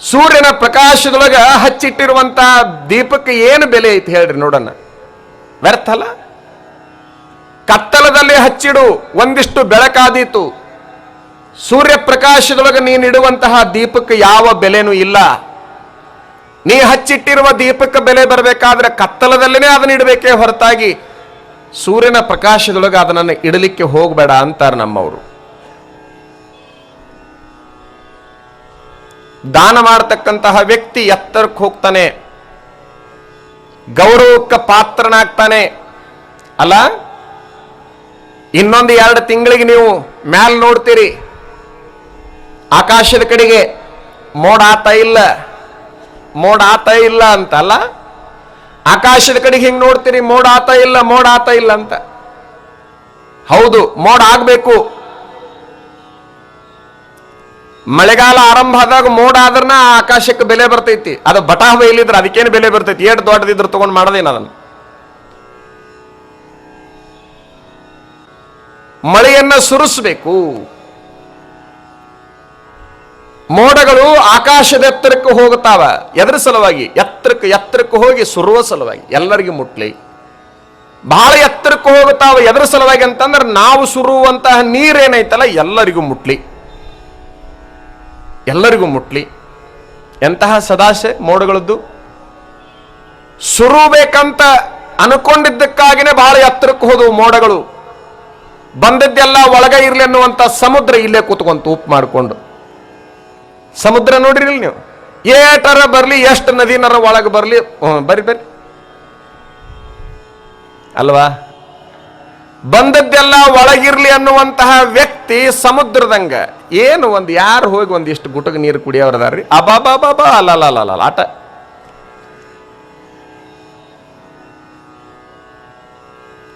ಸೂರ್ಯನ ಪ್ರಕಾಶದೊಳಗ ಹಚ್ಚಿಟ್ಟಿರುವಂತ ದೀಪಕ್ಕೆ ಏನು ಬೆಲೆ ಐತಿ ಹೇಳ್ರಿ ನೋಡೋಣ ವ್ಯರ್ಥ ಅಲ್ಲ? ಕತ್ತಲದಲ್ಲಿ ಹಚ್ಚಿಡು, ಒಂದಿಷ್ಟು ಬೆಳಕಾದೀತು. ಸೂರ್ಯ ಪ್ರಕಾಶದೊಳಗೆ ನೀನಿಡುವಂತಹ ದೀಪಕ್ಕೆ ಯಾವ ಬೆಲೆನೂ ಇಲ್ಲ. ನೀ ಹಚ್ಚಿಟ್ಟಿರುವ ದೀಪಕ್ಕೆ ಬೆಲೆ ಬರಬೇಕಾದ್ರೆ ಕತ್ತಲದಲ್ಲೇ ಅದನ್ನ ಇಡಬೇಕೇ ಹೊರತಾಗಿ, ಸೂರ್ಯನ ಪ್ರಕಾಶದೊಳಗೆ ಅದನ್ನು ಇಡಲಿಕ್ಕೆ ಹೋಗಬೇಡ ಅಂತಾರೆ ನಮ್ಮವರು. ದಾನ ಮಾಡತಕ್ಕಂತಹ ವ್ಯಕ್ತಿ ಎತ್ತರಕ್ಕೆ ಹೋಗ್ತಾನೆ. ಗೌರವಕ್ಕೆ ಪಾತ್ರನಾಗ್ತಾನೆ. ಅಲ್ಲ? ಇನ್ನೊಂದು ಎರಡು ತಿಂಗಳಿಗೆ ನೀವು ಮ್ಯಾಲ್ ನೋಡ್ತೀರಿ. ಆಕಾಶದ ಕಡೆಗೆ, ಮೋಡ ಆತಾ ಇಲ್ಲ, ಮೋಡ ಆತಾ ಇಲ್ಲ ಅಂತ ಅಲ್ಲ? ಆಕಾಶದ ಕಡೆಗೆ ಹಿಂಗೆ ನೋಡ್ತೀರಿ? ಮೋಡ ಆತ ಇಲ್ಲ, ಮೋಡ ಆತಾ ಇಲ್ಲ ಅಂತ. ಹೌದು, ಮೋಡ ಆಗ್ಬೇಕು. ಮಳೆಗಾಲ ಆರಂಭ ಆದಾಗ ಮೋಡ ಆದ್ರನ ಆಕಾಶಕ್ಕೆ ಬೆಲೆ ಬರ್ತೈತಿ. ಅದು ಬಟಾಹ ಬೈಲಿದ್ರೆ ಅದಕ್ಕೇನು ಬೆಲೆ ಬರ್ತೈತಿ? ಏಟ್ ದೊಡ್ಡದಿದ್ರು ತಗೊಂಡು ಮಾಡೋದೇನು ಅದನ್ನು? ಮಳೆಯನ್ನ ಸುರಿಸಬೇಕು. ಮೋಡಗಳು ಆಕಾಶದ ಎತ್ತರಕ್ಕೆ ಹೋಗುತ್ತಾವ. ಎದರ ಸಲುವಾಗಿ? ಎತ್ತರಕ್ಕೆ ಎತ್ತರಕ್ಕೆ ಹೋಗಿ ಸುರುವ ಸಲುವಾಗಿ. ಎಲ್ಲರಿಗೂ ಮುಟ್ಲಿ. ಬಹಳ ಎತ್ತರಕ್ಕೆ ಹೋಗುತ್ತಾವ ಎದರ ಸಲುವಾಗಿ ಅಂತಂದ್ರೆ ನಾವು ಸುರುವಂತಹ ನೀರೇನೈತಲ್ಲ ಎಲ್ಲರಿಗೂ ಮುಟ್ಲಿ. ಎಲ್ಲರಿಗೂ ಮುಟ್ಲಿ. ಎಂತಹ ಸದಾಶೆ ಮೋಡಗಳದ್ದು? ಸುರುಬೇಕಂತ ಅನ್ಕೊಂಡಿದ್ದಕ್ಕಾಗಿನೇ ಬಹಳ ಎತ್ತರಕ್ಕೆ ಹೋದವು ಮೋಡಗಳು. ಬಂದದ್ದೆಲ್ಲ ಒಳಗ ಇರಲಿ ಅನ್ನುವಂಥ ಸಮುದ್ರ ಇಲ್ಲೇ ಕೂತ್ಕೊಂತು ಉಪ್ಪು ಮಾಡಿಕೊಂಡು. ಸಮುದ್ರ ನೋಡ್ರಿ ನೀವು? ಏಟರ ಬರಲಿ, ಎಷ್ಟು ನದಿನರ ಒಳಗೆ ಬರಲಿ? ಬರ್ರಿ ಬರ್ರಿ. ಅಲ್ವಾ? ಬಂದದ್ದೆಲ್ಲ ಒಳಗಿರ್ಲಿ ಅನ್ನುವಂತಹ ವ್ಯಕ್ತಿ ಸಮುದ್ರದಂಗ. ಏನು ಒಂದು ಯಾರು ಹೋಗಿ ಒಂದಿಷ್ಟು ಗುಟಗ ನೀರು ಕುಡಿಯೋರದಾರ್ರಿ ಅಬಾಬಾಬಾಬಾ ಅಲ್ಲ ಆಟ.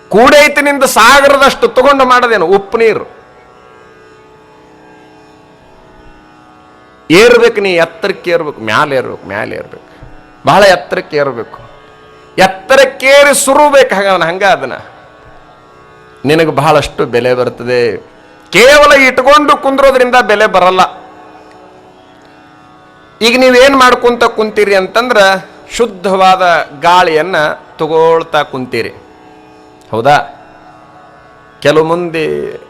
ಕೂಡೈತಿನಿಂದ ಸಾಗರದಷ್ಟು ತಗೊಂಡು ಮಾಡೋದೇನು? ಉಪ್ಪು ನೀರು. ಏರ್ಬೇಕು ನೀ, ಎತ್ತರಕ್ಕೆ ಏರ್ಬೇಕು. ಮ್ಯಾಲೆ ಏರ್ಬೇಕು ಮ್ಯಾಲೆ ಏರ್ಬೇಕು. ಬಹಳ ಎತ್ತರಕ್ಕೆ ಏರ್ಬೇಕು. ಎತ್ತರಕ್ಕೇರಿ ಸುರುಬೇಕು ಹಾಗ ಹಂಗ ಅದನ್ನ ನಿನಗೆ ಬಹಳಷ್ಟು ಬೆಲೆ ಬರ್ತದೆ. ಕೇವಲ ಇಟ್ಕೊಂಡು ಕುಂದ್ರೋದ್ರಿಂದ ಬೆಲೆ ಬರಲ್ಲ. ಈಗ ನೀವೇನ್ ಮಾಡ್ಕೊಂತ ಕುಂತೀರಿ ಅಂತಂದ್ರೆ ಶುದ್ಧವಾದ ಗಾಳಿಯನ್ನ ತಗೊಳ್ತಾ ಕುಂತೀರಿ. ಹೌದಾ? ಕೆಲವು ಮಂದಿ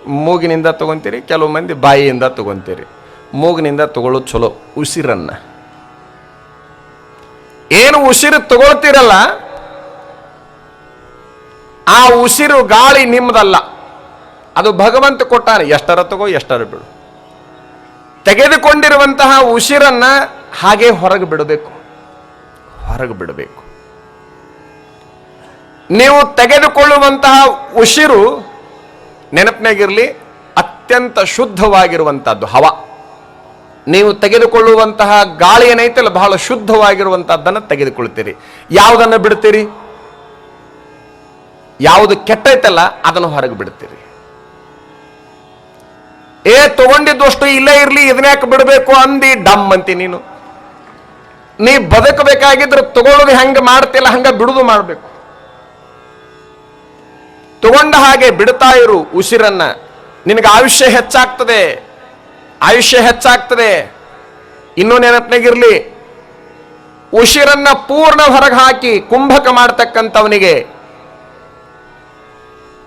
ಮೂಗಿನಿಂದ ತಗೊಂತೀರಿ, ಕೆಲವು ಮಂದಿ ಬಾಯಿಯಿಂದ ತಗೊಂತೀರಿ. ಮೂಗಿನಿಂದ ತಗೊಳ್ಳೋ ಚಲೋ, ಉಸಿರನ್ನ. ಏನು ಉಸಿರು ತಗೊಳ್ತೀರಲ್ಲ, ಆ ಉಸಿರು ಗಾಳಿ ನಿಮ್ಮದಲ್ಲ ಅದು ಭಗವಂತ ಕೊಟ್ಟಾರೆ ಎಷ್ಟರ ತಗೋ ಎಷ್ಟರ ಬಿಡು. ತೆಗೆದುಕೊಂಡಿರುವಂತಹ ಉಸಿರನ್ನ ಹಾಗೆ ಹೊರಗೆ ಬಿಡಬೇಕು. ಹೊರಗೆ ಬಿಡಬೇಕು. ನೀವು ತೆಗೆದುಕೊಳ್ಳುವಂತಹ ಉಸಿರು ನೆನಪಿನಾಗಿರಲಿ, ಅತ್ಯಂತ ಶುದ್ಧವಾಗಿರುವಂತಹದ್ದು, ಹವ. ನೀವು ತೆಗೆದುಕೊಳ್ಳುವಂತಹ ಗಾಳಿ ಏನೈತಲ್ಲ ಬಹಳ ಶುದ್ಧವಾಗಿರುವಂತಹದ್ದನ್ನು ತೆಗೆದುಕೊಳ್ತೀರಿ. ಯಾವುದನ್ನು ಬಿಡ್ತೀರಿ? ಯಾವುದು ಕೆಟ್ಟೈತಲ್ಲ, ಅದನ್ನು ಹೊರಗೆ ಬಿಡ್ತೀರಿ. ಏ ತಗೊಂಡಿದ್ದಷ್ಟು ಇಲ್ಲೇ ಇರ್ಲಿ ಇದನ್ಯಾಕೆ ಬಿಡಬೇಕು ಅಂದಿ, ಡಮ್ ಅಂತಿ ನೀನು. ನೀ ಬದುಕಬೇಕಾಗಿದ್ರೆ ತಗೊಳ್ಳೋದು ಹೆಂಗೆ ಮಾಡ್ತಿಲ್ಲ, ಹಂಗ ಬಿಡುದು ಮಾಡಬೇಕು. ತಗೊಂಡ ಹಾಗೆ ಬಿಡ್ತಾ ಇರು ಉಸಿರನ್ನ. ನಿನಗೆ ಆಯುಷ್ಯ ಹೆಚ್ಚಾಗ್ತದೆ. ಆಯುಷ್ಯ ಹೆಚ್ಚಾಗ್ತದೆ. ಇನ್ನೂ ನೆನಪಿನಾಗಿರ್ಲಿ, ಉಸಿರನ್ನ ಪೂರ್ಣ ಹೊರಗೆ ಹಾಕಿ ಕುಂಭಕ ಮಾಡ್ತಕ್ಕಂಥವನಿಗೆ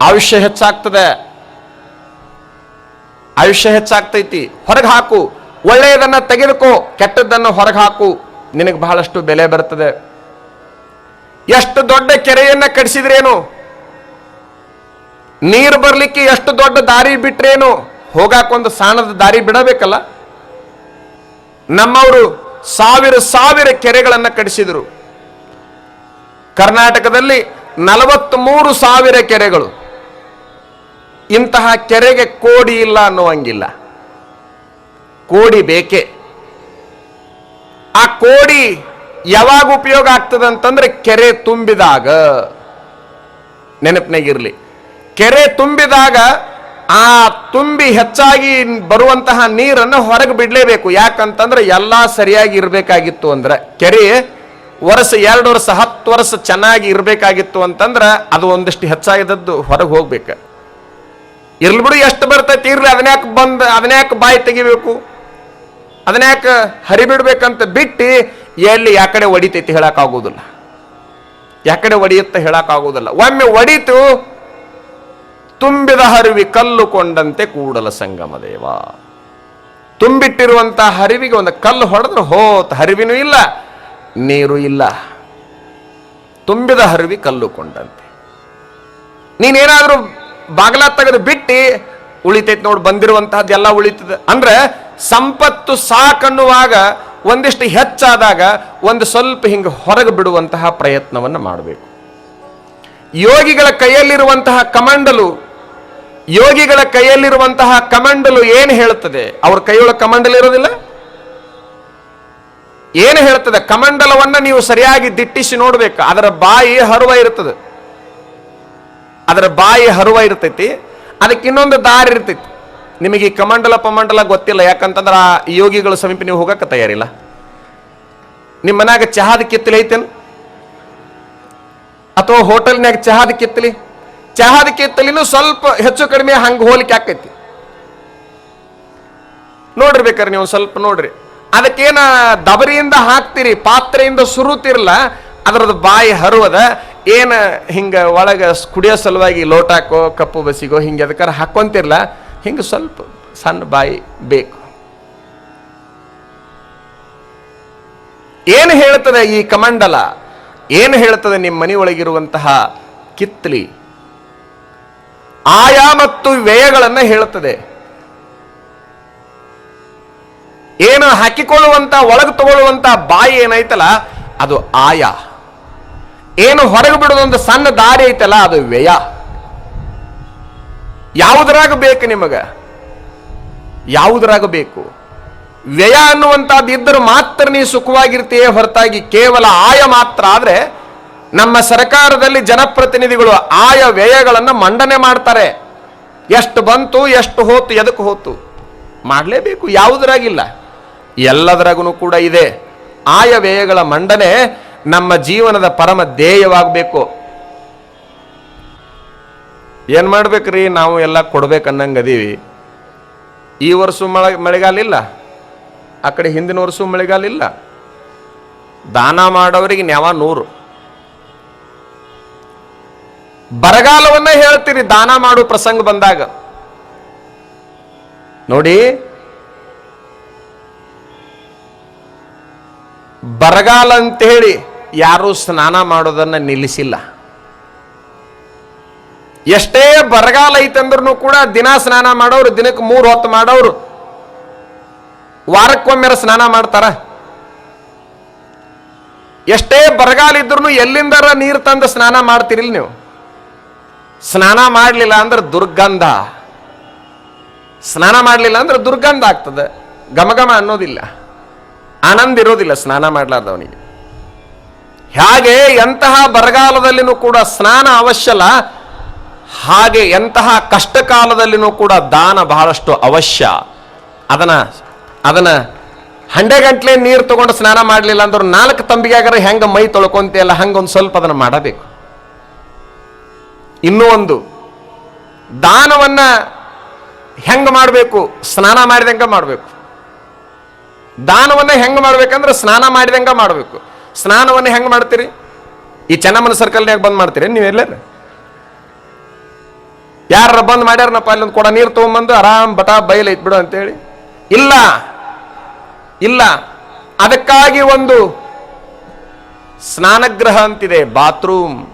ಆಯುಷ್ಯ ಹೆಚ್ಚಾಗ್ತದೆ. ಆಯುಷ್ಯ ಹೆಚ್ಚಾಗ್ತೈತಿ. ಹೊರಗೆ ಹಾಕು. ಒಳ್ಳೆಯದನ್ನ ತೆಗೆದುಕೋ, ಕೆಟ್ಟದ್ದನ್ನು ಹೊರಗೆ ಹಾಕು. ನಿನಗೆ ಬಹಳಷ್ಟು ಬೆಲೆ ಬರ್ತದೆ. ಎಷ್ಟು ದೊಡ್ಡ ಕೆರೆಯನ್ನ ಕಡಿಸಿದ್ರೇನು ನೀರು ಬರಲಿಕ್ಕೆ ಎಷ್ಟು ದೊಡ್ಡ ದಾರಿ ಬಿಟ್ರೇನು? ಹೋಗಾಕೊಂದು ಸಾಣದ ದಾರಿ ಬಿಡಬೇಕಲ್ಲ? ನಮ್ಮವರು ಸಾವಿರ ಸಾವಿರ ಕೆರೆಗಳನ್ನು ಕಡಿಸಿದರು ಕರ್ನಾಟಕದಲ್ಲಿ ನಲವತ್ತ್ ಸಾವಿರ ಕೆರೆಗಳು. ಇಂತಹ ಕೆರೆಗೆ ಕೋಡಿ ಇಲ್ಲ ಅನ್ನುವಂಗಿಲ್ಲ. ಕೋಡಿ ಬೇಕೇ? ಆ ಕೋಡಿ ಯಾವಾಗ ಉಪಯೋಗ ಆಗ್ತದೆ ಅಂತಂದ್ರೆ ಕೆರೆ ತುಂಬಿದಾಗ. ನೆನಪಿನಾಗಿರ್ಲಿ ಕೆರೆ ತುಂಬಿದಾಗ ಆ ತುಂಬಿ ಹೆಚ್ಚಾಗಿ ಬರುವಂತಹ ನೀರನ್ನು ಹೊರಗೆ ಬಿಡಲೇಬೇಕು. ಯಾಕಂತಂದ್ರೆ ಎಲ್ಲ ಸರಿಯಾಗಿ ಇರಬೇಕಾಗಿತ್ತು ಅಂದ್ರೆ, ಕೆರೆ ವರ್ಷ ಎರಡು ವರ್ಷ ಹತ್ತು ವರ್ಷ ಚೆನ್ನಾಗಿ ಇರಬೇಕಾಗಿತ್ತು ಅಂತಂದ್ರೆ ಅದು ಒಂದಿಷ್ಟು ಹೆಚ್ಚಾಗಿದ್ದದ್ದು ಹೊರಗೆ ಹೋಗ್ಬೇಕು. ಇರ್ಲಿ ಬಿಡು, ಎಷ್ಟು ಬರ್ತೈತಿ, ಇರ್ಲಿ, ಅದನ್ಯಾಕೆ ಬಂದ, ಅದನ್ಯಾಕೆ ಬಾಯಿ ತೆಗಿಬೇಕು? ಅದನ್ಯಾಕೆ ಹರಿಬಿಡ್ಬೇಕಂತ ಬಿಟ್ಟು ಎಲ್ಲಿ ಯಾಕಡೆ ಒಡಿತೈತಿ ಹೇಳಕ್ಕಾಗೋದಿಲ್ಲ ಯಾಕಡೆ ಒಡೆಯುತ್ತ ಹೇಳಕ್ಕಾಗೋದಿಲ್ಲ ಒಮ್ಮೆ ಒಡಿತು, ತುಂಬಿದ ಹರಿವಿ ಕಲ್ಲು ಕೊಂಡಂತೆ ಕೂಡಲ ಸಂಗಮ ದೇವ. ತುಂಬಿಟ್ಟಿರುವಂತಹ ಹರಿವಿಗೆ ಒಂದು ಕಲ್ಲು ಹೊಡೆದ್ರೆ ಹೋತ್, ಹರಿವಿನೂ ಇಲ್ಲ, ನೀರು ಇಲ್ಲ. ತುಂಬಿದ ಹರಿವಿ ಕಲ್ಲು ಕೊಂಡಂತೆ. ನೀನೇನಾದ್ರೂ ಬಾಗಲ ತೆಗೆದು ಬಿಟ್ಟು ಉಳಿತೈತಿ ನೋಡಿ ಬಂದಿರುವಂತಹದ್ದು ಎಲ್ಲ ಉಳಿತದೆ. ಅಂದ್ರೆ ಸಂಪತ್ತು ಸಾಕನ್ನುವಾಗ ಒಂದಿಷ್ಟು ಹೆಚ್ಚಾದಾಗ ಒಂದು ಸ್ವಲ್ಪ ಹಿಂಗೆ ಹೊರಗೆ ಬಿಡುವಂತಹ ಪ್ರಯತ್ನವನ್ನು ಮಾಡಬೇಕು. ಯೋಗಿಗಳ ಕೈಯಲ್ಲಿರುವಂತಹ ಕಮಂಡಲು, ಯೋಗಿಗಳ ಕೈಯಲ್ಲಿರುವಂತಹ ಕಮಂಡಲು ಏನು ಹೇಳುತ್ತದೆ ಅವ್ರ ಕೈಯೊಳಗೆ ಕಮಂಡಲು ಇರೋದಿಲ್ಲ? ಏನು ಹೇಳ್ತದೆ? ಕಮಂಡಲವನ್ನು ನೀವು ಸರಿಯಾಗಿ ದಿಟ್ಟಿಸಿ ನೋಡಬೇಕು. ಅದರ ಬಾಯಿ ಹರುವ ಇರ್ತದೆ. ಅದರ ಬಾಯಿ ಹರುವ ಇರ್ತೈತಿ, ಅದಕ್ಕೆ ಇನ್ನೊಂದು ದಾರಿ ಇರ್ತೈತಿ. ನಿಮಗೆ ಈ ಕಮಂಡಲ ಪಮಂಡಲ ಗೊತ್ತಿಲ್ಲ, ಯಾಕಂತಂದ್ರೆ ಆ ಯೋಗಿಗಳ ಸಮೀಪ ನೀವು ಹೋಗಕ್ಕೆ ತಯಾರಿಲ್ಲ. ನಿಮ್ಮ ಮನ್ಯಾಗ ಚಹಾದ ಕಿತ್ತಲಿ ಐತೇನು? ಅಥವಾ ಹೋಟೆಲ್ನಾಗ ಚಹಾದ ಕಿತ್ತಲಿ? ಚಹಾದ ಕಿತ್ತಲಿನೂ ಸ್ವಲ್ಪ ಹೆಚ್ಚು ಕಡಿಮೆ ಹಂಗೆ ಹೋಲಿಕೆ ಆಕೈತಿ. ನೋಡ್ರಿ ಬೇಕಾರೆ ನೀವು ಸ್ವಲ್ಪ ನೋಡ್ರಿ. ಅದಕ್ಕೇನ ದಬರಿಯಿಂದ ಹಾಕ್ತೀರಿ, ಪಾತ್ರೆಯಿಂದ ಸುರುತ್ತಿರಲ್ಲ ಅದರದ್ದು ಬಾಯಿ ಹರುವದ, ಏನು ಹಿಂಗೆ ಒಳಗೆ ಕುಡಿಯೋ ಸಲುವಾಗಿ ಲೋಟಾಕೋ, ಕಪ್ಪು ಬಸಿಗೋ, ಹಿಂಗೆ ಅದಕ್ಕಾರ ಹಾಕೊಂತಿರ್ಲ ಹಿಂಗೆ ಸ್ವಲ್ಪ ಸಣ್ಣ ಬಾಯಿ ಬೇಕು. ಏನು ಹೇಳ್ತದೆ ಈ ಕಮಂಡಲ? ಏನು ಹೇಳ್ತದೆ ನಿಮ್ಮ ಮನೆಯೊಳಗಿರುವಂತಹ ಕಿತ್ಲಿ? ಆಯ ಮತ್ತು ವ್ಯಯಗಳನ್ನು ಹೇಳುತ್ತದೆ ಏನು ಹಾಕಿಕೊಳ್ಳುವಂತ, ಒಳಗೆ ತಗೊಳ್ಳುವಂತ ಬಾಯಿ ಏನೈತಲ್ಲ ಅದು ಆಯ. ಏನು ಹೊರಗೆ ಬಿಡೋದೊಂದು ಸಣ್ಣ ದಾರಿ ಐತಲ್ಲ, ಅದು ವ್ಯಯ. ಯಾವುದರಾಗ ಬೇಕು ನಿಮಗ? ಯಾವುದರಾಗ ಬೇಕು? ವ್ಯಯ ಅನ್ನುವಂಥದ್ದು ಇದ್ದರೂ ಮಾತ್ರ ನೀವು ಸುಖವಾಗಿರ್ತೀಯ ಹೊರತಾಗಿ ಕೇವಲ ಆಯ ಮಾತ್ರ. ಆದ್ರೆ ನಮ್ಮ ಸರ್ಕಾರದಲ್ಲಿ ಜನಪ್ರತಿನಿಧಿಗಳು ಆಯ ವ್ಯಯಗಳನ್ನು ಮಂಡನೆ ಮಾಡ್ತಾರೆ. ಎಷ್ಟು ಬಂತು, ಎಷ್ಟು ಹೋತು, ಎದಕ್ಕೆ ಹೋತು? ಮಾಡಲೇಬೇಕು, ಯಾವುದರಾಗಿಲ್ಲ. ಎಲ್ಲದರಾಗೂ ಕೂಡ ಇದೆ. ಆಯ ವ್ಯಯಗಳ ಮಂಡನೆ ನಮ್ಮ ಜೀವನದ ಪರಮ ಧ್ಯೇಯವಾಗಬೇಕು. ಏನು ಮಾಡ್ಬೇಕ್ರಿ? ನಾವು ಎಲ್ಲ ಕೊಡ್ಬೇಕನ್ನಂಗೆ ಅದೀವಿ ಈ ವರ್ಷ ಮಳೆ, ಮಳೆಗಾಲ ಇಲ್ಲ. ಆ ಕಡೆ ಹಿಂದಿನ ವರ್ಷ ಮಳೆಗಾಲ ಇಲ್ಲ. ದಾನ ಮಾಡೋರಿಗೆ ನ್ಯಾವ ನೂರು. ಬರಗಾಲವನ್ನ ಹೇಳ್ತೀರಿ, ದಾನ ಮಾಡು ಪ್ರಸಂಗ ಬಂದಾಗ. ನೋಡಿ, ಬರಗಾಲ ಅಂತೇಳಿ ಯಾರೂ ಸ್ನಾನ ಮಾಡೋದನ್ನ ನಿಲ್ಲಿಸಿಲ್ಲ. ಎಷ್ಟೇ ಬರಗಾಲ ಐತಂದ್ರೂ ಕೂಡ ದಿನ ಸ್ನಾನ ಮಾಡೋರು, ದಿನಕ್ಕೆ ಮೂರು ಹೊತ್ತು ಮಾಡೋರು ವಾರಕ್ಕೊಮ್ಮೆ ಸ್ನಾನ ಮಾಡ್ತಾರ. ಎಷ್ಟೇ ಬರಗಾಲ ಇದ್ರೂ ಎಲ್ಲಿಂದರ ನೀರು ತಂದು ಸ್ನಾನ ಮಾಡ್ತಿರಿಲ್ಲ ನೀವು? ಸ್ನಾನ ಮಾಡಲಿಲ್ಲ ಅಂದ್ರೆ ದುರ್ಗಂಧ. ಸ್ನಾನ ಮಾಡಲಿಲ್ಲ ಅಂದ್ರೆ ದುರ್ಗಂಧ ಆಗ್ತದೆ. ಗಮಗಮ ಅನ್ನೋದಿಲ್ಲ. ಆನಂದ ಇರೋದಿಲ್ಲ ಸ್ನಾನ ಮಾಡ್ಲಾರ್ದವನಿಗೆ. ಹಾಗೆ ಎಂತಹ ಬರಗಾಲದಲ್ಲಿನೂ ಕೂಡ ಸ್ನಾನ ಅವಶ್ಯಲ್ಲ, ಹಾಗೆ ಎಂತಹ ಕಷ್ಟ ಕಾಲದಲ್ಲಿನೂ ಕೂಡ ದಾನ ಬಹಳಷ್ಟು ಅವಶ್ಯ. ಅದನ್ನ ಅದನ್ನ ಹಂಡೆ ಗಂಟ್ಲೆ ನೀರು ತಗೊಂಡು ಸ್ನಾನ ಮಾಡಲಿಲ್ಲ ಅಂದ್ರೆ ನಾಲ್ಕು ತಂಬಿಗಾಗರ ಹೆಂಗೆ ಮೈ ತೊಳ್ಕೊಂತಿಯಲ್ಲ ಒಂದು ಸ್ವಲ್ಪ ಅದನ್ನು ಮಾಡಬೇಕು. ಇನ್ನೂ ಒಂದು, ದಾನವನ್ನ ಹೆಂಗೆ ಮಾಡಬೇಕು? ಸ್ನಾನ ಮಾಡಿದಂಗ ಮಾಡಬೇಕು. ದಾನವನ್ನ ಹೆಂಗೆ ಮಾಡ್ಬೇಕಂದ್ರೆ ಸ್ನಾನ ಮಾಡಿದಂಗ ಮಾಡಬೇಕು. ಸ್ನಾನವನ್ನ ಹೆಂಗ್ ಮಾಡ್ತೀರಿ? ಈ ಚೆನ್ನಮ್ಮನ ಸರ್ಕಲ್ನಾಗ ಬಂದ್ ಮಾಡ್ತೀರಿ ನೀವು ಎಲ್ಲರ? ಯಾರ ಬಂದ್ ಮಾಡ್ಯಾರನಪ್ಪ, ಅಲ್ಲೊಂದು ಕೊಡ ನೀರು ತೊಗೊಂಬಂದು ಆರಾಮ್ ಬಟಾ ಐತ್ ಬಿಡು ಅಂತೇಳಿ. ಇಲ್ಲ ಇಲ್ಲ. ಅದಕ್ಕಾಗಿ ಒಂದು ಸ್ನಾನಗೃಹ ಅಂತಿದೆ, ಬಾತ್ರೂಮ್.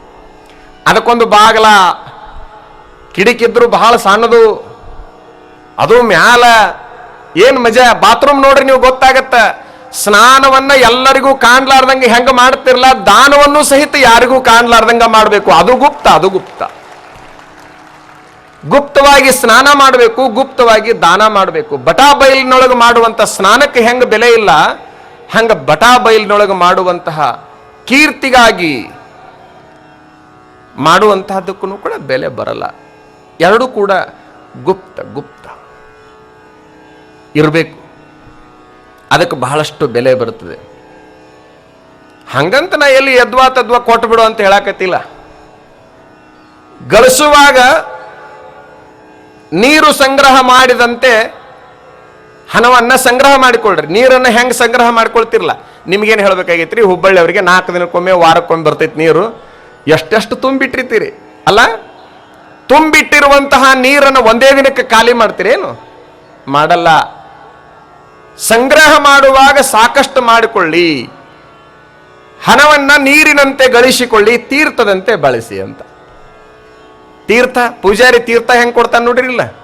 ಅದಕ್ಕೊಂದು ಬಾಗಲ. ಕಿಡಿಕಿದ್ರು ಬಹಳ ಸಣ್ಣದು. ಅದು ಮ್ಯಾಲ ಏನ್ ಮಜಾ? ಬಾತ್ರೂಮ್ ನೋಡ್ರಿ ನೀವು ಗೊತ್ತಾಗತ್ತ. ಸ್ನಾನವನ್ನ ಎಲ್ಲರಿಗೂ ಕಾಣ್ಲಾರ್ದಂಗೆ ಹೆಂಗ ಮಾಡ್ತಿರ್ಲ? ದಾನವನ್ನು ಸಹಿತ ಯಾರಿಗೂ ಕಾಣ್ಲಾರ್ದಂಗ ಮಾಡಬೇಕು? ಅದು ಗುಪ್ತ ಅದು ಗುಪ್ತ. ಗುಪ್ತವಾಗಿ ಸ್ನಾನ ಮಾಡಬೇಕು, ಗುಪ್ತವಾಗಿ ದಾನ ಮಾಡಬೇಕು. ಬಟಾ ಬೈಲಿನೊಳಗೆ ಮಾಡುವಂತ ಸ್ನಾನಕ್ಕೆ ಹೆಂಗ ಬೆಲೆ ಇಲ್ಲ? ಹಂಗ ಬಟಾ ಬೈಲಿನೊಳಗೆ ಮಾಡುವಂತಹ ಕೀರ್ತಿಗಾಗಿ ಮಾಡುವಂತಹದಕ್ಕೂ ಕೂಡ ಬೆಲೆ ಬರಲ್ಲ. ಎರಡೂ ಕೂಡ ಗುಪ್ತ ಗುಪ್ತ. ಇರಬೇಕು. ಅದಕ್ಕೆ ಬಹಳಷ್ಟು ಬೆಲೆ ಬರುತ್ತದೆ. ಹಂಗಂತ ನಾ ಎಲ್ಲಿ ಯದ್ವಾ ತದ್ವಾ ಕೊಟ್ಟು ಬಿಡು ಅಂತ ಹೇಳಕತ್ತಿಲ್ಲ. ಗಳಿಸುವಾಗ ನೀರು ಸಂಗ್ರಹ ಮಾಡಿದಂತೆ ಹಣವನ್ನು ಸಂಗ್ರಹ ಮಾಡಿಕೊಳ್ಳ್ರಿ ನೀರನ್ನು ಹೆಂಗೆ ಸಂಗ್ರಹ ಮಾಡ್ಕೊಳ್ತಿರಲ್ಲ ನಿಮ್ಗೇನು ಹೇಳಬೇಕಾಗಿತ್ತು ಹುಬ್ಬಳ್ಳಿ ಅವರಿಗೆ ನಾಲ್ಕು ದಿನಕ್ಕೊಮ್ಮೆ ವಾರಕ್ಕೊಮ್ಮೆ ಬರ್ತೈತಿ ನೀರು. ಎಷ್ಟೆಷ್ಟು ತುಂಬಿಟ್ಟಿರ್ತೀರಿ? ಅಲ್ಲ? ತುಂಬಿಟ್ಟಿರುವಂತಹ ನೀರನ್ನು ಒಂದೇ ದಿನಕ್ಕೆ ಖಾಲಿ ಮಾಡ್ತೀರೇನು? ಮಾಡಲ್ಲ. ಸಂಗ್ರಹ ಮಾಡುವಾಗ ಸಾಕಷ್ಟು ಮಾಡಿಕೊಳ್ಳಿ. ಹಣವನ್ನ ನೀರಿನಂತೆ ಗಳಿಸಿಕೊಳ್ಳಿ, ತೀರ್ಥದಂತೆ ಬಳಸಿ ಅಂತ. ತೀರ್ಥ, ಪೂಜಾರಿ ತೀರ್ಥ ಹೆಂಗ್ ಕೊಡ್ತಾನೆ ನೋಡಿರಿಲ್ಲ?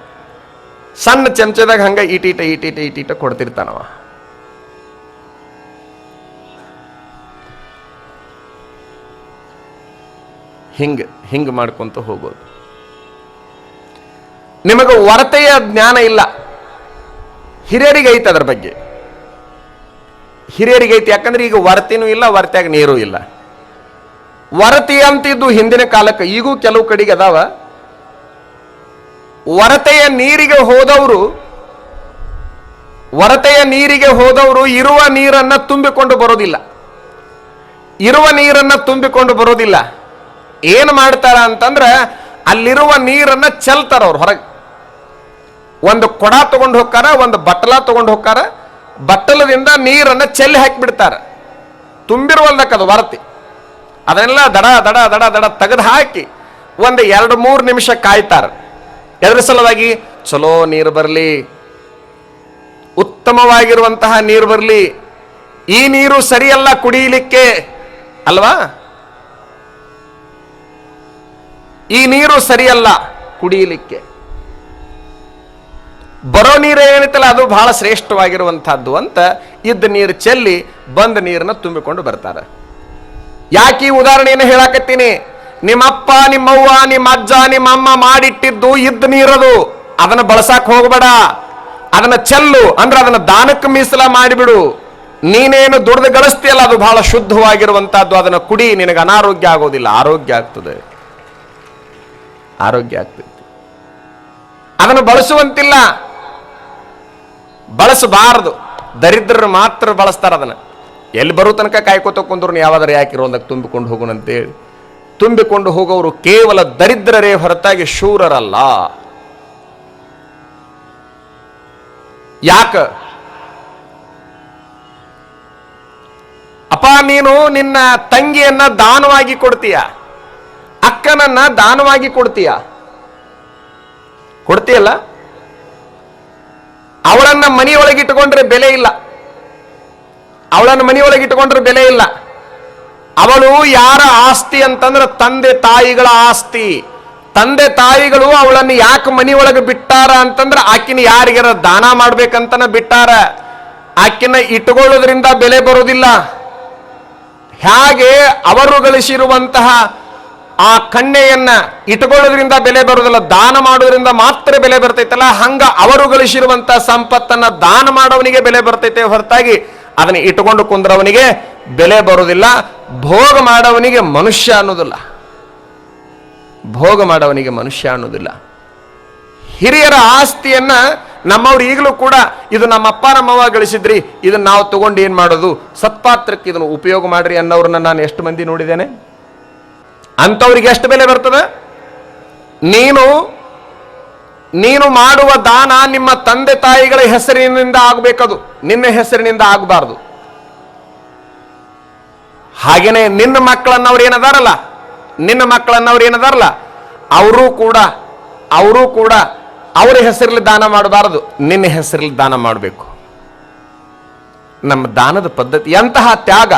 ಸಣ್ಣ ಚಮಚದಾಗ ಹಂಗ ಈಟೀಟ ಈಟೀಟ ಈಟೀಟ ಕೊಡ್ತಿರ್ತಾನವ. ಹಿಂಗ ಹಿಂಗ ಮಾಡ್ಕೊಂತ ಹೋಗೋದು. ನಿಮಗೆ ವರತೆಯ ಜ್ಞಾನ ಇಲ್ಲ. ಹಿರಿಯರಿಗೆ ಐತೆ ಅದ್ರ ಬಗ್ಗೆ. ಹಿರಿಯರಿಗೆ ಐತಿ, ಯಾಕಂದ್ರೆ ಈಗ ವರತಿನೂ ಇಲ್ಲ, ವರತ್ಯಾಗ ನೀರು ಇಲ್ಲ. ವರತಿ ಅಂತಿದ್ದು ಹಿಂದಿನ ಕಾಲಕ್ಕೆ, ಈಗೂ ಕೆಲವು ಕಡೆಗೆ ಅದಾವ. ವರತೆಯ ನೀರಿಗೆ ಹೋದವರು, ವರತೆಯ ನೀರಿಗೆ ಹೋದವರು ಇರುವ ನೀರನ್ನ ತುಂಬಿಕೊಂಡು ಬರೋದಿಲ್ಲ. ಇರುವ ನೀರನ್ನ ತುಂಬಿಕೊಂಡು ಬರೋದಿಲ್ಲ. ಏನು ಮಾಡ್ತಾರ ಅಂತಂದ್ರ, ಅಲ್ಲಿರುವ ನೀರನ್ನ ಚೆಲ್ತಾರ ಅವ್ರು ಹೊರಗೆ. ಒಂದು ಕೊಡ ತಗೊಂಡು ಹೋಗ್ತಾರ, ಒಂದು ಬಟ್ಟಲ ತಗೊಂಡು ಹೋಗ್ತಾರ, ಬಟ್ಟಲದಿಂದ ನೀರನ್ನ ಚೆಲ್ಲಿ ಹಾಕಿಬಿಡ್ತಾರ. ತುಂಬಿರುವಲ್ದಕ್ಕದು ವರತಿ. ಅದನ್ನೆಲ್ಲ ದಡ ದಡ ದಡ ದಡ ತೆಗೆದು ಹಾಕಿ ಒಂದು ಎರಡು ಮೂರು ನಿಮಿಷ ಕಾಯ್ತಾರೆ. ಎದ್ರ ಸಲುವಾಗಿ, ಚಲೋ ನೀರು ಬರಲಿ, ಉತ್ತಮವಾಗಿರುವಂತಹ ನೀರು ಬರಲಿ, ಈ ನೀರು ಸರಿಯಲ್ಲ ಕುಡಿಯಲಿಕ್ಕೆ ಅಲ್ವಾ? ಈ ನೀರು ಸರಿಯಲ್ಲ ಕುಡಿಯಲಿಕ್ಕೆ ಬರೋ ನೀರು ಏನಿತ್ತಲ್ಲ, ಅದು ಬಹಳ ಶ್ರೇಷ್ಠವಾಗಿರುವಂತಹದ್ದು ಅಂತ ಇದ್ದ ನೀರು ಚೆಲ್ಲಿ ಬಂದ ನೀರನ್ನ ತುಂಬಿಕೊಂಡು ಬರ್ತಾರೆ. ಯಾಕೆ ಈ ಉದಾಹರಣೆಯನ್ನು ಹೇಳಾಕತ್ತೀನಿ? ನಿಮ್ಮಪ್ಪ, ನಿಮ್ಮವ್ವ ನಿಮ್ಮ ಅಜ್ಜ ನಿಮ್ಮ ಅಮ್ಮ ಮಾಡಿಟ್ಟಿದ್ದು ಇದ್ದ ನೀರದು. ಅದನ್ನ ಬಳಸಾಕ ಹೋಗಬೇಡ. ಅದನ್ನ ಚೆಲ್ಲು, ಅಂದ್ರೆ ಅದನ್ನ ದಾನಕ್ಕೆ ಮೀಸಲ ಮಾಡಿಬಿಡು. ನೀನೇನು ದುಡ್ದು ಗಳಿಸ್ತೀಯಲ್ಲ, ಅದು ಬಹಳ ಶುದ್ಧವಾಗಿರುವಂತಹದ್ದು ಅದನ್ನ ಕುಡಿ, ನಿನಗೆ ಅನಾರೋಗ್ಯ ಆಗೋದಿಲ್ಲ, ಆರೋಗ್ಯ ಆಗ್ತದೆ. ಆರೋಗ್ಯ ಆಗ್ತದೆ ಅದನ್ನು ಬಳಸುವಂತಿಲ್ಲ. ಬಳಸಬಾರದು. ದರಿದ್ರರು ಮಾತ್ರ ಬಳಸ್ತಾರ ಅದನ್ನ. ಎಲ್ಲಿ ಬರೋ ತನಕ ಕಾಯ್ಕೋತ ಕುಂದ್ರು ಯಾವಾದರೂ ಯಾಕಿರೋ ಒಂದಕ್ಕೆ ತುಂಬಿಕೊಂಡು ಹೋಗೋಣಂತೇಳಿ ತುಂಬಿಕೊಂಡು ಹೋಗೋರು ಕೇವಲ ದರಿದ್ರರೇ ಹೊರತಾಗಿ ಶೂರರಲ್ಲ. ಯಾಕ? ಅಪ್ಪ ನೀನು ನಿನ್ನ ತಂಗಿಯನ್ನ ದಾನವಾಗಿ ಕೊಡ್ತೀಯ? ಅಕ್ಕನನ್ನ ದಾನವಾಗಿ ಕೊಡ್ತೀಯ? ಕೊಡ್ತೀಯಲ್ಲ? ಅವಳನ್ನ ಮನೆಯೊಳಗಿಟ್ಟುಕೊಂಡ್ರೆ ಬೆಲೆ ಇಲ್ಲ. ಅವಳನ್ನು ಮನೆಯೊಳಗಿಟ್ಟುಕೊಂಡ್ರೆ ಬೆಲೆ ಇಲ್ಲ. ಅವಳು ಯಾರ ಆಸ್ತಿ ಅಂತಂದ್ರೆ ತಂದೆ ತಾಯಿಗಳ ಆಸ್ತಿ. ತಂದೆ ತಾಯಿಗಳು ಅವಳನ್ನು ಯಾಕೆ ಮನೆಯೊಳಗೆ ಬಿಟ್ಟಾರ ಅಂತಂದ್ರೆ ಆಕಿನ ಯಾರಿಗಾರ ದಾನ ಮಾಡ್ಬೇಕಂತನ ಬಿಟ್ಟಾರ. ಆಕಿನ ಇಟ್ಟುಕೊಳ್ಳೋದ್ರಿಂದ ಬೆಲೆ ಬರೋದಿಲ್ಲ ಹೇಗೆ ಅವರು ಗಳಿಸಿರುವಂತಹ ಆ ಕಣ್ಣೆಯನ್ನ ಇಟ್ಕೊಳ್ಳೋದ್ರಿಂದ ಬೆಲೆ ಬರುವುದಿಲ್ಲ, ದಾನ ಮಾಡೋದ್ರಿಂದ ಮಾತ್ರ ಬೆಲೆ ಬರ್ತೈತಲ್ಲ, ಹಂಗ ಅವರು ಗಳಿಸಿರುವಂತ ಸಂಪತ್ತನ್ನ ದಾನ ಮಾಡೋವನಿಗೆ ಬೆಲೆ ಬರ್ತೈತೆ ಹೊರತಾಗಿ ಅದನ್ನ ಇಟ್ಕೊಂಡು ಕುಂದ್ರವನಿಗೆ ಬೆಲೆ ಬರುವುದಿಲ್ಲ, ಭೋಗ ಮಾಡೋವನಿಗೆ ಮನುಷ್ಯ ಅನ್ನೋದಿಲ್ಲ. ಭೋಗ ಮಾಡೋವನಿಗೆ ಮನುಷ್ಯ ಅನ್ನೋದಿಲ್ಲ. ಹಿರಿಯರ ಆಸ್ತಿಯನ್ನ ನಮ್ಮವ್ರು ಈಗಲೂ ಕೂಡ ಇದು ನಮ್ಮವ್ವ ಗಳಿಸಿದ್ರಿ, ಇದನ್ನ ನಾವು ತಗೊಂಡು ಏನ್ ಮಾಡೋದು? ಸತ್ಪಾತ್ರಕ್ಕೆ ಇದನ್ನು ಉಪಯೋಗ ಮಾಡ್ರಿ ಅನ್ನೋರನ್ನ ನಾನು ಎಷ್ಟು ಮಂದಿ ನೋಡಿದ್ದೇನೆ? ಅಂಥವ್ರಿಗೆ ಎಷ್ಟು ಬೆಲೆ ಬರ್ತದೆ? ನೀನು ನೀನು ಮಾಡುವ ದಾನ ನಿಮ್ಮ ತಂದೆ ತಾಯಿಗಳ ಹೆಸರಿನಿಂದ ಆಗಬೇಕದು. ನಿನ್ನ ಹೆಸರಿನಿಂದ ಆಗಬಾರ್ದು. ಹಾಗೇನೆ ನಿನ್ನ ಮಕ್ಕಳನ್ನವ್ರು ಏನದಾರಲ್ಲ? ನಿನ್ನ ಮಕ್ಕಳನ್ನವ್ರು ಏನದಾರಲ್ಲ? ಅವರೂ ಕೂಡ ಅವರೂ ಕೂಡ ಅವರ ಹೆಸರಲ್ಲಿ ದಾನ ಮಾಡಬಾರದು. ನಿನ್ನ ಹೆಸರಲ್ಲಿ ದಾನ ಮಾಡಬೇಕು. ನಮ್ಮ ದಾನದ ಪದ್ಧತಿ, ಎಂತಹ ತ್ಯಾಗ,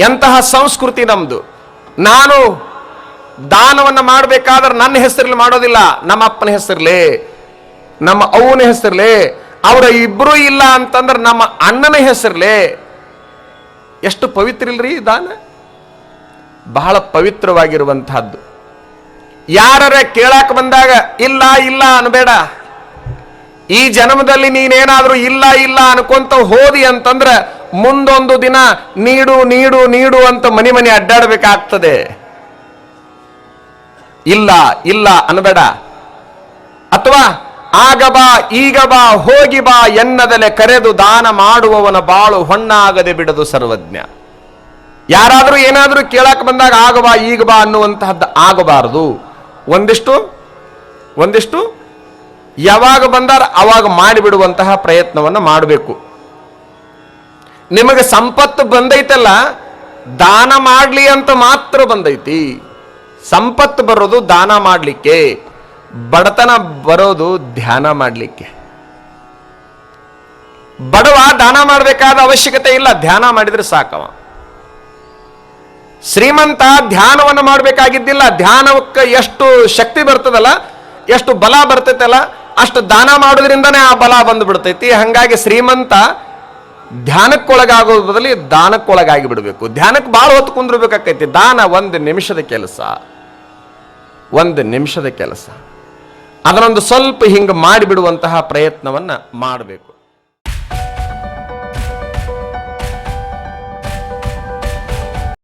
ಎಂತಹ ಸಂಸ್ಕೃತಿ ನಮ್ದು. ನಾನು ದಾನವನ್ನು ಮಾಡಬೇಕಾದ್ರೆ ನನ್ನ ಹೆಸರಲ್ಲಿ ಮಾಡೋದಿಲ್ಲ, ನಮ್ಮ ಅಪ್ಪನ ಹೆಸರಲ್ಲಿ ನಮ್ಮ ಅವನ ಹೆಸರಲ್ಲಿ ಅವರ ಇಬ್ಬರೂ ಇಲ್ಲ ಅಂತಂದ್ರೆ ನಮ್ಮ ಅಣ್ಣನ ಹೆಸರಲ್ಲಿ ಎಷ್ಟು ಪವಿತ್ರ ಇಲ್ರಿ ಈ ದಾನ? ಬಹಳ ಪವಿತ್ರವಾಗಿರುವಂತಹದ್ದು. ಯಾರರ ಕೇಳಾಕ ಬಂದಾಗ, ಇಲ್ಲ ಇಲ್ಲ ಅನ್ಬೇಡ. ಈ ಜನ್ಮದಲ್ಲಿ ನೀನೇನಾದ್ರೂ ಇಲ್ಲ ಇಲ್ಲ ಅನ್ಕೊಂತ ಹೋದಿ ಅಂತಂದ್ರ ಮುಂದೊಂದು ದಿನ ನೀಡು ನೀಡು ನೀಡು ಅಂತ ಮನೆ ಮನೆ ಅಡ್ಡಾಡಬೇಕಾಗ್ತದೆ. ಇಲ್ಲ ಇಲ್ಲ ಅನ್ಬೇಡ. ಅಥವಾ ಆಗ ಬಾ, ಈಗ ಬಾ, ಹೋಗಿ ಬಾ ಎನ್ನದಲೆ ಕರೆದು ದಾನ ಮಾಡುವವನ ಬಾಳು ಹೊಣ್ಣಾಗದೆ ಬಿಡದು ಸರ್ವಜ್ಞ. ಯಾರಾದರೂ ಏನಾದರೂ ಕೇಳಕ್ ಬಂದಾಗ ಆಗ ಬಾ, ಈಗ ಬಾ ಅನ್ನುವಂತಹದ್ದು ಆಗಬಾರದು. ಒಂದಿಷ್ಟು ಒಂದಿಷ್ಟು ಯಾವಾಗ ಬಂದಾರ ಅವಾಗ ಮಾಡಿಬಿಡುವಂತಹ ಪ್ರಯತ್ನವನ್ನು ಮಾಡಬೇಕು. ನಿಮಗೆ ಸಂಪತ್ತು ಬಂದೈತಲ್ಲ, ದಾನ ಮಾಡಲಿ ಅಂತ ಮಾತ್ರ ಬಂದೈತಿ. ಸಂಪತ್ತು ಬರೋದು ದಾನ ಮಾಡಲಿಕ್ಕೆ, ಬಡತನ ಬರೋದು ಧ್ಯಾನ ಮಾಡಲಿಕ್ಕೆ. ಬಡವ ದಾನ ಮಾಡಬೇಕಾದ ಅವಶ್ಯಕತೆ ಇಲ್ಲ, ಧ್ಯಾನ ಮಾಡಿದ್ರೆ ಸಾಕವ. ಶ್ರೀಮಂತ ಧ್ಯಾನವನ್ನು ಮಾಡಬೇಕಾಗಿದ್ದಿಲ್ಲ, ಧ್ಯಾನಕ್ಕೆ ಎಷ್ಟು ಶಕ್ತಿ ಬರ್ತದಲ್ಲ, ಎಷ್ಟು ಬಲ ಬರ್ತೈತಲ್ಲ, ಅಷ್ಟು ದಾನ ಮಾಡೋದ್ರಿಂದನೇ ಆ ಬಲ ಬಂದು ಬಿಡ್ತೈತಿ ಹಂಗಾಗಿ ಶ್ರೀಮಂತ ಧ್ಯಾನಕ್ಕೊಳಗಾಗೋದ್ ಬದಲಿ ದಾನಕ್ಕೊಳಗಾಗಿ ಬಿಡಬೇಕು. ಧ್ಯಾನಕ್ಕೆ ಭಾಳ ಹೊತ್ತು ಕುಂದಿರ್ಬೇಕಾಕೈತಿ. ದಾನ ಒಂದು ನಿಮಿಷದ ಕೆಲಸ. ಒಂದು ನಿಮಿಷದ ಕೆಲಸ. ಅದನ್ನೊಂದು ಸ್ವಲ್ಪ ಹಿಂಗೆ ಮಾಡಿಬಿಡುವಂತಹ ಪ್ರಯತ್ನವನ್ನು ಮಾಡಬೇಕು.